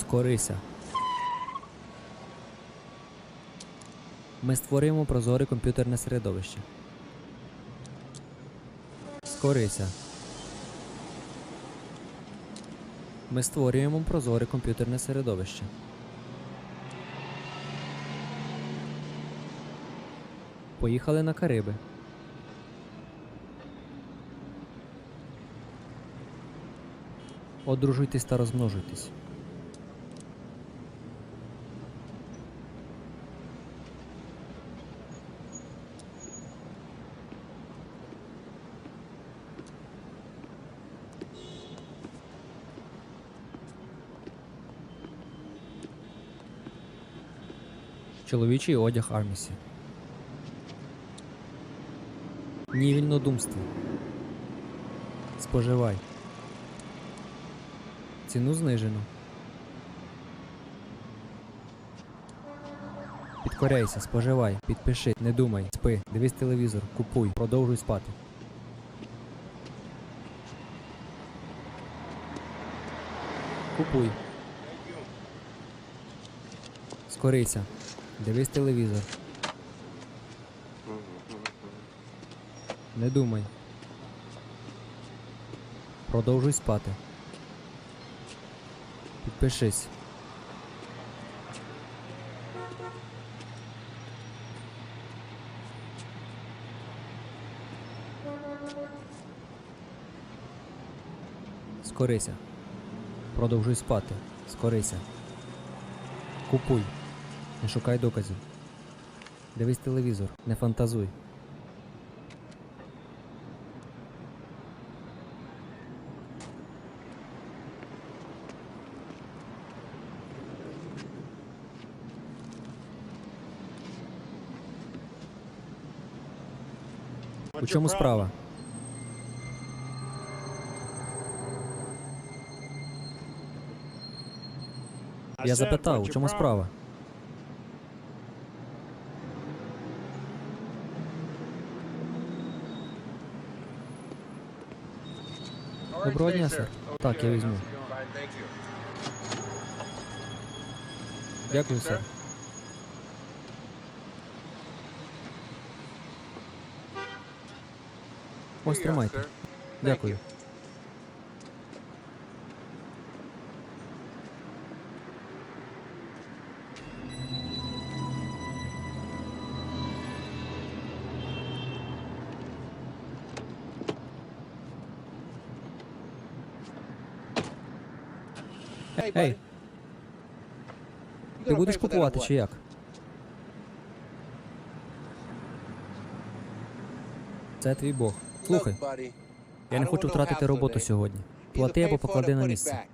Скорися. Ми створюємо прозоре комп'ютерне середовище. Скорися. Ми створюємо прозоре комп'ютерне середовище. Поїхали на Кариби. Одружуйтесь та розмножуйтесь. Чоловічий одяг Армісі. Ні вільнодумству. Споживай. Ціну знижено. Підкоряйся, споживай, підпиши, не думай, спи, дивись телевізор, купуй, продовжуй спати. Купуй. Скорися. Дивись телевізор. Не думай. Продовжуй спати. Підпишись. Скорися. Продовжуй спати. Скорися. Купуй. Не шукай доказів. Дивись телевізор. Не фантазуй. У чому справа? Я запитав, у чому справа? Доброго дня, сер. Так, я візьму. Дякую, сер. Ось тримайте. Дякую. Ей, ти будеш купувати чи як? Це твій Бог. Слухай, я не хочу втратити роботу сьогодні. Плати або поклади на місце.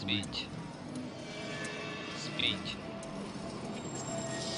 Світь. Світь.